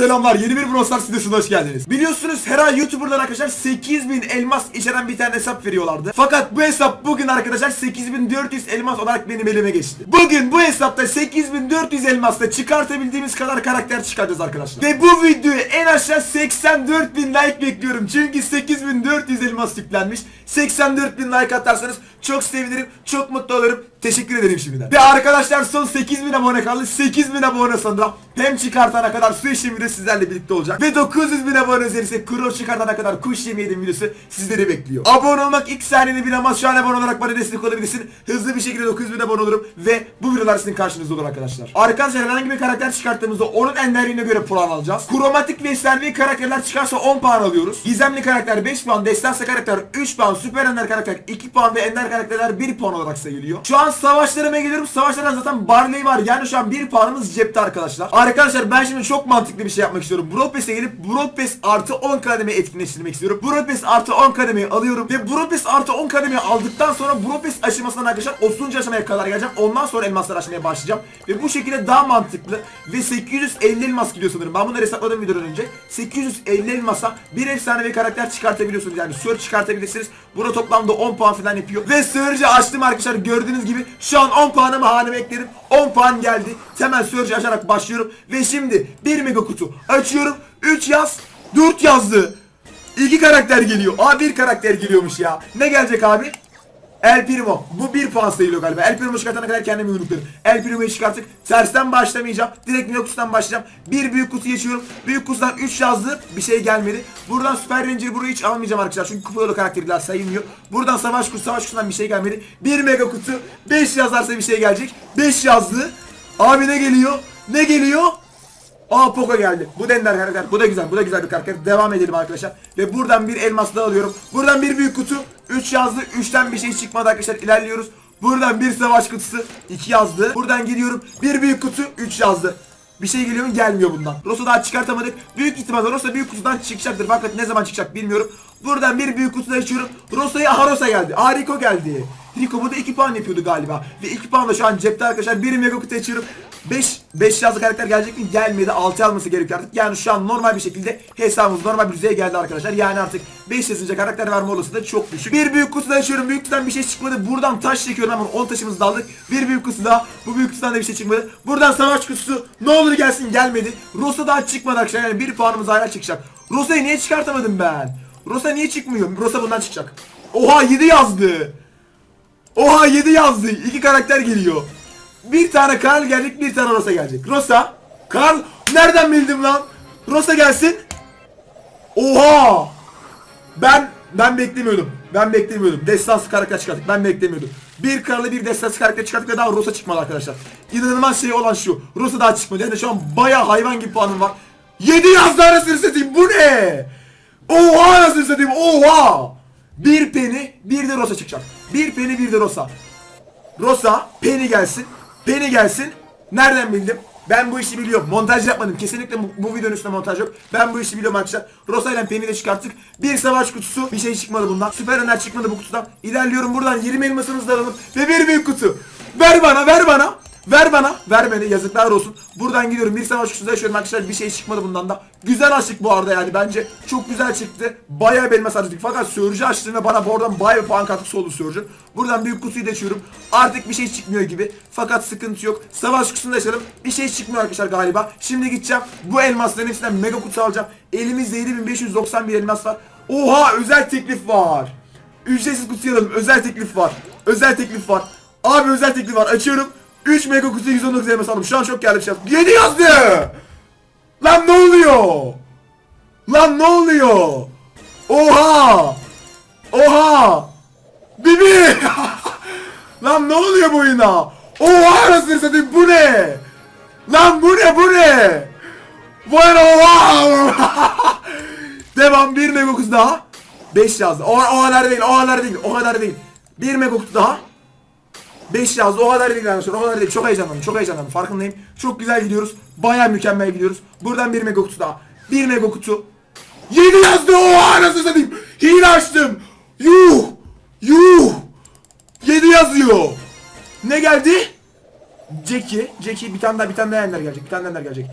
Selamlar yeni bir Brawl Stars videosuna hoş geldiniz. Biliyorsunuz her ay YouTuber'lar arkadaşlar 8000 elmas içeren bir tane hesap veriyorlardı. Fakat bu hesap bugün arkadaşlar 8400 elmas olarak benim elime geçti. Bugün bu hesapta 8400 elmasla çıkartabildiğimiz kadar karakter çıkaracağız arkadaşlar. Ve bu videoyu en aşağı 84000 like bekliyorum. Çünkü 8400 elmas yüklenmiş. 84000 like atarsanız çok sevinirim, çok mutlu olurum. Teşekkür ederim şimdiden. Ve arkadaşlar son 8000 abone kaldı. 8000 abone sonra hem çıkartana kadar su işim videosu sizlerle birlikte olacak. Ve 900 bin abone üzerinde kuru çıkartana kadar kuş yemeyedim videosu sizleri bekliyor. Abone olmak ilk saniyede bir ama şu an abone olarak bana destek olabilirsin. Hızlı bir şekilde 900 bin abone olurum ve bu videolar sizin karşınızda olur arkadaşlar. Arkadaşlar herhangi bir karakter çıkarttığımızda onun enderliğine göre puan alacağız. Kromatik ve efsanevi karakterler çıkarsa 10 puan alıyoruz. Gizemli karakter 5 puan, destansı karakter 3 puan, süper ender karakter 2 puan ve ender karakterler 1 puan olarak sayılıyor. Şu an savaşlarıma geliyorum. Savaşlardan zaten Barley var. Yani şu an 1 puanımız cepte arkadaşlar. Arkadaşlar ben şimdi çok mantıklı bir şey yapmak istiyorum. Brawl Pass'e gelip Brawl artı 10 kademe etkinleştirmek istiyorum. Brawl artı 10 kademeyi alıyorum ve Brawl artı 10 kademeyi aldıktan sonra Brawl Pass aşamasından arkadaşlar 30. aşamaya kadar geleceğim. Ondan sonra elmaslar açmaya başlayacağım. Ve bu şekilde daha mantıklı ve 850 elmas gidiyor sanırım. Ben bunları hesapladım videodan önce. 850 elmasa bir efsanevi karakter çıkartabiliyorsunuz. Yani Sör çıkartabilirsiniz. Burada toplamda 10 puan falan yapıyor. Ve Surge'ı açtım arkadaşlar. Gördüğünüz gibi şu an 10 puanımı haneme ekledim. 10 puan geldi. Hemen Surge'ı açarak başlıyorum. Ve şimdi 1 mega kutu açıyorum. 3 yaz. 4 yazdı. 2 karakter geliyor. Aa bir karakter geliyormuş ya. Ne gelecek abi? El Primo. Bu bir puan sayılıyor galiba. El Primo çıkartana kadar kendimi unuttum. El Primo'yu çıkarttık. Tersten başlamayacağım. Direkt kutudan başlayacağım. Bir büyük kutu geçiyorum. Büyük kutudan 3 yazdı. Bir şey gelmedi. Buradan Süper Ranger burayı hiç almayacağım arkadaşlar. Çünkü kupa yolu karakterler sayılmıyor. Buradan savaş kutusu savaş kutusundan bir şey gelmedi. Bir mega kutu. 5 yazarsa bir şey gelecek. 5 yazdı. Abi ne geliyor? Ne geliyor? Aa Poco geldi. Bu da ender karakter. Bu da güzel. Bu da güzel bir karakter. Devam edelim arkadaşlar. Ve buradan bir elmas daha alıyorum. Buradan bir büyük kutu. 3 yazdı. 3'ten bir şey çıkmadı arkadaşlar. İlerliyoruz. Buradan bir savaş kutusu. 2 yazdı. Buradan gidiyorum. Bir büyük kutu. 3 yazdı. Bir şey geliyor mu? Gelmiyor bundan. Rosa daha çıkartamadık. Büyük ihtimalle Rosa büyük kutudan çıkacaktır. Fakat ne zaman çıkacak bilmiyorum. Buradan bir büyük kutuda açıyorum. Rosa'ya aha Rosa geldi. Aha Rico geldi. Rico burada 2 puan yapıyordu galiba. Ve 2 puan da şu an cepte arkadaşlar. Bir mega kutu açıyorum. 5 5 yazlı karakter gelecek mi? Gelmedi. 6 alması gerekiyor artık. Yani şu an normal bir şekilde hesabımız normal bir düzeye geldi arkadaşlar. Yani artık 5 yazınca karakter verme olasılığı da çok düşük. Bir büyük kutuda açıyorum. Büyük kutudan bir şey çıkmadı. Buradan taş çekiyorum hemen 10 taşımızı da aldık. Bir büyük kutu daha. Bu büyük kutudan da bir şey çıkmadı. Buradan savaş kutusu. Ne olur gelsin gelmedi. Rosa daha çıkmadı arkadaşlar. Yani bir puanımız hala çıkacak. Rosa'yı niye çıkartamadım ben? Rosa niye çıkmıyor? Rosa bundan çıkacak. Oha 7 yazdı. Oha 7 yazdı. İki karakter geliyor. Bir tane Karl gelecek, bir tane Rosa gelecek. Rosa, Karl, nereden bildim lan? Rosa gelsin. Oha! Ben ben beklemiyordum. Ben beklemiyordum. Destansı karakter çıkarttık. Ben beklemiyordum. Bir Karl'ı bir destansı karakter çıkarttık ve daha Rosa çıkmadı arkadaşlar. İnanılmaz şey olan şu. Rosa daha çıkmadı. Yani şu an baya hayvan gibi puanım var. 7 yazdı arasını satayım. Bu ne? Oha anasını satayım. Oha! Bir Penny, bir de Rosa çıkacak. Bir Penny, bir de Rosa. Rosa, Penny gelsin. Penny gelsin. Nereden bildim? Ben bu işi biliyorum. Montaj yapmadım. Kesinlikle bu, bu videonun üstünde montaj yok. Ben bu işi biliyorum arkadaşlar. Rosa ile Penny'i de çıkarttık. Bir savaş kutusu. Bir şey çıkmadı bundan. Süper Öner çıkmadı bu kutudan. İlerliyorum buradan 20 elmasımızı da alalım. Ve bir büyük kutu. Ver bana, ver bana. Ver bana. Ver beni. Yazıklar olsun. Buradan gidiyorum. Bir savaş kutusu yaşıyorum arkadaşlar. Bir şey çıkmadı bundan da. Güzel açtık bu arada yani. Bence çok güzel çıktı. Bayağı bir elmas harcadık. Fakat Surge'ü açtığımda bana bu oradan bayağı bir puan katkısı oldu Surge'ün. Buradan büyük kutuyu da açıyorum. Artık bir şey çıkmıyor gibi. Fakat sıkıntı yok. Savaş kutusunu da açalım. Bir şey çıkmıyor arkadaşlar galiba. Şimdi gideceğim. Bu elmasların hepsinden mega kutu alacağım. Elimizde 7591 elmas var. Oha özel teklif var. Ücretsiz kutu alalım. Özel teklif var. Özel teklif var. Abi özel teklif var. Açıyorum. 3 mega kutu 119 elmas aldım. Şu an çok geldi bir şey. 7 yazdı. Lan ne oluyor? Lan ne oluyor? Oha! Oha! Bibi! Lan ne oluyor bu oyuna? Oha anasını satayım bu ne? Lan bu ne bu ne? Bu ne oha! Devam bir mega kutu daha. 5 yazdı. O, o kadar değil, o kadar değil, o kadar değil. Bir mega kutu daha. 5 yazdı. O kadar değil yani. O kadar değil. Çok heyecanlandım. Çok heyecanlandım. Farkındayım. Çok güzel gidiyoruz. Baya mükemmel gidiyoruz. Buradan bir mega kutu daha. Bir mega kutu. 7 yazdı. Oha nasıl satayım. Hile açtım. Yuh. Yuh. 7 yazıyor. Ne geldi? Jackie. Jackie bir tane daha bir tane daha ender gelecek. Bir tane ender gelecek.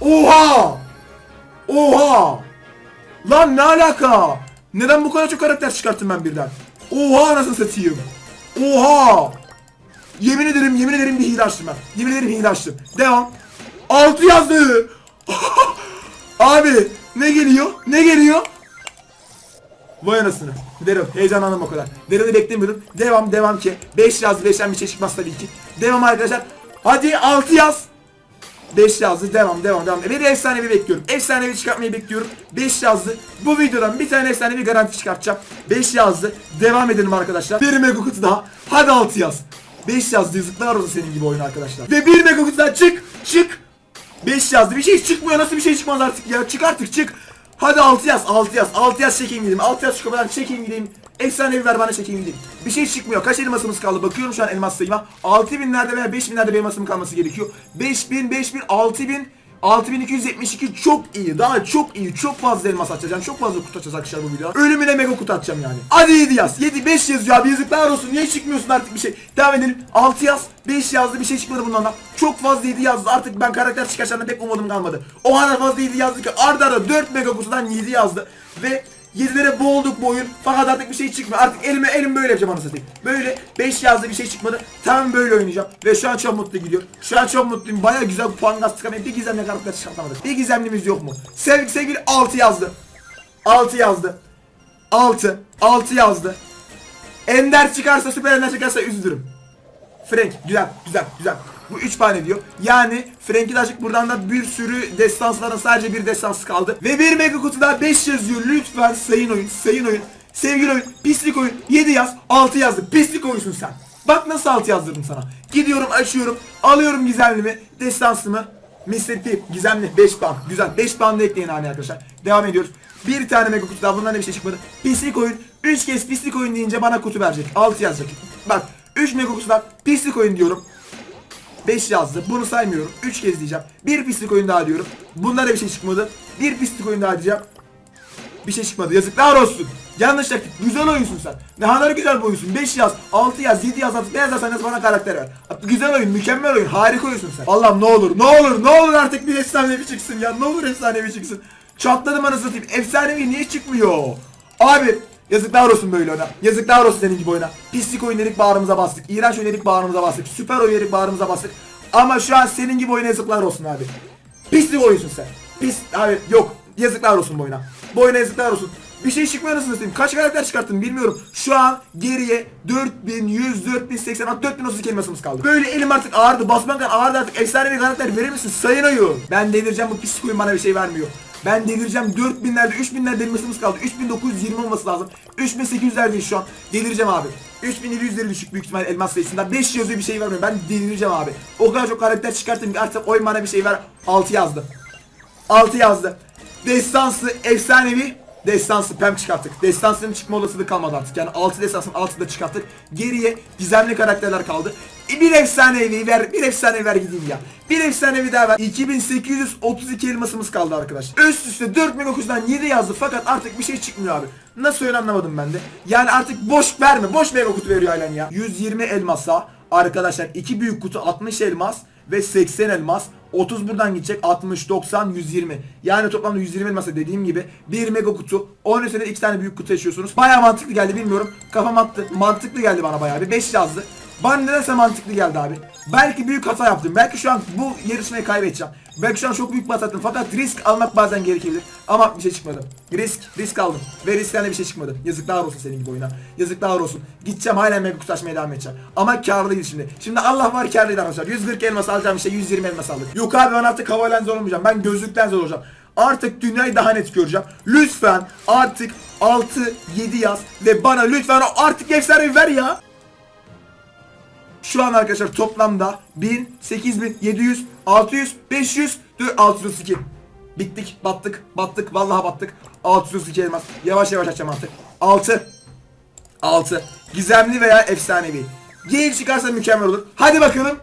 Oha! Oha! Lan ne alaka? Neden bu kadar çok karakter çıkarttım ben birden? Oha nasıl satayım? Oha! Yemin ederim yemin ederim bir hile açtım ben. Yemin ederim hile açtım. Devam. 6 yazdı. Abi ne geliyor? Ne geliyor? Vay anasını. Derim heyecanlandım o kadar. Derim'i beklemiyordum. Devam devam ki. 5 yazdı 5'ten bir şey çıkmaz tabii ki. Devam arkadaşlar. Hadi 6 yaz. 5 yazdı. Devam devam devam. Bir efsanevi bekliyorum. Efsanevi çıkartmayı bekliyorum. 5 yazdı. Bu videodan bir tane efsanevi garanti çıkartacağım. 5 yazdı. Devam edelim arkadaşlar. Bir mega kutu daha. Hadi 6 yaz. 5 yazdı. Yazıklar olsun senin gibi oyun arkadaşlar. Ve bir mega kutu daha çık. Çık. 5 yazdı. Bir şey çıkmıyor. Nasıl bir şey çıkmaz artık ya? Çık artık çık. Hadi 6 yaz. 6 yaz. 6 yaz çekeyim gideyim. 6 yaz şu kapıdan çekeyim gideyim. Efsanevi ver bana çekeyim gideyim. Bir şey çıkmıyor. Kaç elmasımız kaldı? Bakıyorum şu an elmas sayıma. 6000'lerde veya 5000'lerde bir elmasım kalması gerekiyor. 5000, 5000, 6000, 6272 çok iyi. Daha çok iyi. Çok fazla elmas açacağım. Çok fazla kutu açacağız arkadaşlar bu videoda. Ölümüne mega kutu atacağım yani. Hadi 7 yaz. 7 5 yazıyor abi. Yazıklar olsun. Niye çıkmıyorsun artık bir şey? Devam edelim. 6 yaz. 5 yazdı. Bir şey çıkmadı bundan da. Çok fazla 7 yazdı. Artık ben karakter çıkaracağına pek umudum kalmadı. O kadar fazla 7 yazdı ki arda arda 4 mega kutudan 7 yazdı. Ve 7'lere boğulduk bu oyun. Fakat artık bir şey çıkmıyor. Artık elime elim böyle yapacağım anasını satayım. Böyle 5 yazdı bir şey çıkmadı. Tamam böyle oynayacağım. Ve şu an çok mutlu gidiyor. Şu an çok mutluyum. Baya güzel puan gaz çıkarmayı. Bir gizemli karakter çıkartamadık. Bir gizemlimiz yok mu? Sevgili sevgili 6 yazdı. 6 yazdı. 6. 6 yazdı. Ender çıkarsa süper ender çıkarsa üzülürüm. Frank güzel güzel güzel. Bu 3 tane diyor. Yani Frank'i de açık buradan da bir sürü destansların sadece bir destansı kaldı. Ve bir mega kutuda 5 yazıyor. Lütfen sayın oyun sayın oyun. Sevgili oyun pislik oyun 7 yaz 6 yazdı. Pislik oyunsun sen. Bak nasıl 6 yazdırdım sana. Gidiyorum açıyorum alıyorum gizemlimi destansımı. Mr. Gizemli 5 puan. Güzel 5 puan da ekleyin hani arkadaşlar. Devam ediyoruz. Bir tane mega kutu daha bundan da bir şey çıkmadı. Pislik oyun 3 kez pislik oyun deyince bana kutu verecek. 6 yazacak. Bak 3 mega kutudan pislik oyun diyorum. 5 yazdı. Bunu saymıyorum. 3 kez diyeceğim. Bir pislik oyun daha diyorum. Bunda da bir şey çıkmadı. Bir pislik oyun daha diyeceğim. Bir şey çıkmadı. Yazıklar olsun. Yanlış taktik. Güzel oyunsun sen. Ne kadar güzel bir oyunsun. 5 yaz, 6 yaz, 7 yaz, 6 ne yazarsan yaz bana karakter ver. Güzel oyun, mükemmel oyun. Harika oyunsun sen. Allah'ım ne olur, ne olur, ne olur artık bir efsanevi çıksın ya. Ne olur efsanevi çıksın. Çatladım anasını satayım. Efsanevi niye çıkmıyor? Abi Yazıklar olsun böyle oyuna. Yazıklar olsun senin gibi oyuna. Pislik oyun dedik bağrımıza bastık. İğrenç oyun dedik bağrımıza bastık. Süper oyun dedik bağrımıza bastık. Ama şu an senin gibi oyuna yazıklar olsun abi. Pislik oyunsun sen. Pis abi yok. Yazıklar olsun bu oyuna. Bu oyuna yazıklar olsun. Bir şey çıkmıyor nasıl satayım? Kaç karakter çıkarttım bilmiyorum. Şu an geriye 4100, 4080, hatta 4032 elmasımız kaldı. Böyle elim artık ağrıdı. Basmaktan ağrıdı artık. Efsane bir karakter verir misin? Sayın oyun. Ben delireceğim bu pislik oyun bana bir şey vermiyor. Ben delireceğim 4000'lerde 3000'lerde elmasımız kaldı. 3920 olması lazım. 3800'lerdeyiz şu an. Delireceğim abi. 3700'leri düşük büyük ihtimal elmas sayısında. 5 yazıyor bir şey vermiyor. Ben delireceğim abi. O kadar çok karakter çıkarttım ki artık oyun bana bir şey ver. 6 yazdı. 6 yazdı. Destansı efsanevi Destansı pem çıkarttık. Destansının çıkma olasılığı kalmadı artık. Yani 6 destansın 6 da çıkarttık. Geriye gizemli karakterler kaldı. E, bir efsanevi ver, bir efsanevi ver gideyim ya. Bir efsanevi daha ver. 2832 elmasımız kaldı arkadaşlar. Üst üste 4900'dan 7 yazdı fakat artık bir şey çıkmıyor abi. Nasıl öyle anlamadım ben de. Yani artık boş verme. Boş mega kutu veriyor halen ya. 120 elmasa arkadaşlar 2 büyük kutu 60 elmas ve 80 elmas 30 buradan gidecek 60 90 120 yani toplamda 120 elmasa dediğim gibi 1 mega kutu. 10 üstüne 2 tane büyük kutu yaşıyorsunuz. Baya mantıklı geldi bilmiyorum. Kafam attı. Mantıklı geldi bana baya bir. 5 yazdı bana nedense mantıklı geldi abi. Belki büyük hata yaptım. Belki şu an bu yarışmayı kaybedeceğim. Belki şu an çok büyük bir hata yaptım. Fakat risk almak bazen gerekebilir. Ama bir şey çıkmadı. Risk risk aldım. Ve riskten de bir şey çıkmadı. Yazıklar olsun senin gibi oyuna. Yazıklar olsun. Gideceğim hala mega kutu açmaya devam edeceğim. Ama karlıyız şimdi. Şimdi Allah var karlıydı arkadaşlar 140 elmas alacağım işte 120 elmas aldık yok abi ben artık hava lenzi olmayacağım. Ben gözlükten zor olacağım. Artık dünyayı daha net göreceğim. Lütfen artık 6 7 yaz ve bana lütfen o artık efsane ver ya. Şu an arkadaşlar toplamda 1000, 8000, 700, 600, 500, 632. Bittik, battık, battık, vallahi battık. 632 elmas. Yavaş yavaş açacağım artık. 6. 6. Gizemli veya efsanevi. Geyik çıkarsa mükemmel olur. Hadi bakalım.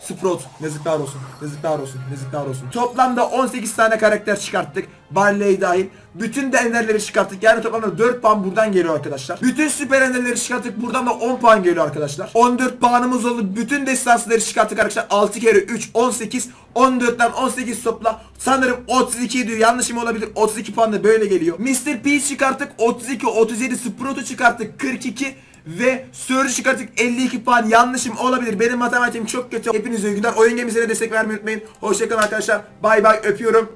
Sprout. Yazıklar olsun. Yazıklar olsun. Yazıklar olsun. Toplamda 18 tane karakter çıkarttık. Barley dahil. Bütün de enderleri çıkarttık. Yani toplamda 4 puan buradan geliyor arkadaşlar. Bütün süper enderleri çıkarttık. Buradan da 10 puan geliyor arkadaşlar. 14 puanımız oldu. Bütün destansları çıkarttık arkadaşlar. 6 kere 3 18. 14'ten 18 topla. Sanırım 32 diyor. Yanlışım olabilir. 32 puan da böyle geliyor. Mr. P çıkarttık. 32 37 Sprout'u çıkarttık. 42 ve Surge çıkarttık 52 puan yanlışım olabilir. Benim matematiğim çok kötü. Hepinize iyi günler. Oyun gemisine destek vermeyi unutmayın. Hoşçakalın arkadaşlar. Bay bay öpüyorum.